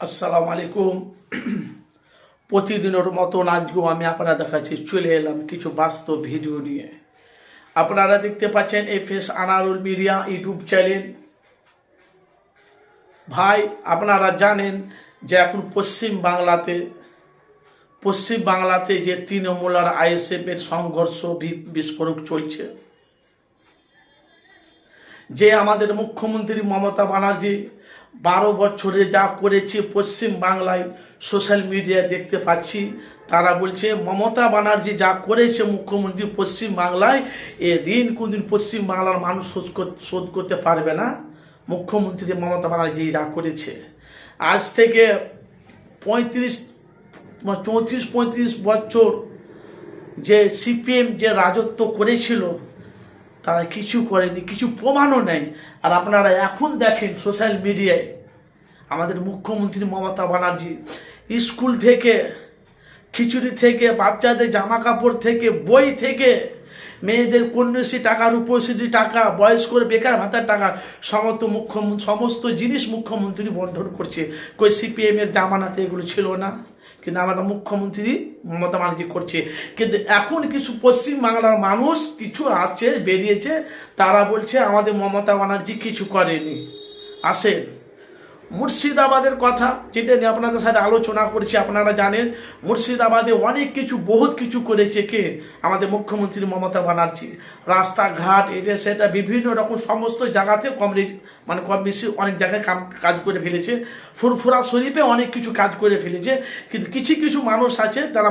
আসসালামু আলাইকুম। প্রতিদিনের মতন আজকেও আমি আপনারা দেখাচ্ছি, চলে এলাম কিছু বাস্তব ভিডিও নিয়ে। আপনারা দেখতে পাচ্ছেন F S Anarul media YouTube channel. ভাই, আপনারা জানেন যে এখন পশ্চিম বাংলাতে পশ্চিম বাংলাতে যে তৃণমূল আর আইএসএফ এর সংঘর্ষ বিস্ফোরক চলছে। যে আমাদের মুখ্যমন্ত্রী মমতা ব্যানার্জি বারো বছরে যা করেছে পশ্চিম বাংলায় সোশ্যাল মিডিয়া দেখতে পাচ্ছি। তারা বলছে, মমতা ব্যানার্জি যা করেছে মুখ্যমন্ত্রী পশ্চিম বাংলায়, এ ঋণ কোনদিন পশ্চিম বাংলার মানুষ শোধ কর- শোধ করতে পারবে না। মুখ্যমন্ত্রী মমতা ব্যানার্জি যা করেছে। আজ থেকে পঁয়ত্রিশ, চৌত্রিশ, পঁয়ত্রিশ বছর যে সিপিএম যে রাজত্ব করেছিল তারা কিছু করেনি, কিছু প্রমাণও নেই আর আপনারা এখন দেখেন সোশ্যাল মিডিয়ায় আমাদের মুখ্যমন্ত্রী মমতা ব্যানার্জি স্কুল থেকে, খিচুড়ি থেকে, বাচ্চাদের জামা কাপড় থেকে, বই থেকে মেয়েদের কন্যাশ্রী টাকা রূপশ্রী টাকা, বয়স্কর, বেকার ভাতার টাকা, সমস্ত মুখ্যমন্ত্রী সমস্ত জিনিস মুখ্যমন্ত্রী বন্টন করছে। কই সিপিএম এর জামানাতে এগুলো ছিল না, কিন্তু আমাদের মুখ্যমন্ত্রী মমতা ব্যানার্জি করছে। কিন্তু এখন কিছু পশ্চিম বাংলার মানুষ কিছু আসছে বেরিয়েছে, তারা বলছে আমাদের মমতা ব্যানার্জি কিছু করেনি। আসেন। মুর্শিদাবাদের কথা, যেটা নিয়ে আপনাদের সাথে আলোচনা করছি, আপনারা জানেন, মুর্শিদাবাদে অনেক কিছু, বহুত কিছু করেছে কে? আমাদের মুখ্যমন্ত্রী মমতা ব্যানার্জি। রাস্তাঘাট, এটা, সেটা, বিভিন্ন রকম সমস্ত জায়গাতে কম মানে কম বেশি অনেক জায়গায় কাজ করে ফেলেছে। ফুরফুরা শরীফে অনেক কিছু কাজ করে ফেলেছে। কিন্তু কিছু কিছু মানুষ আছে, তারা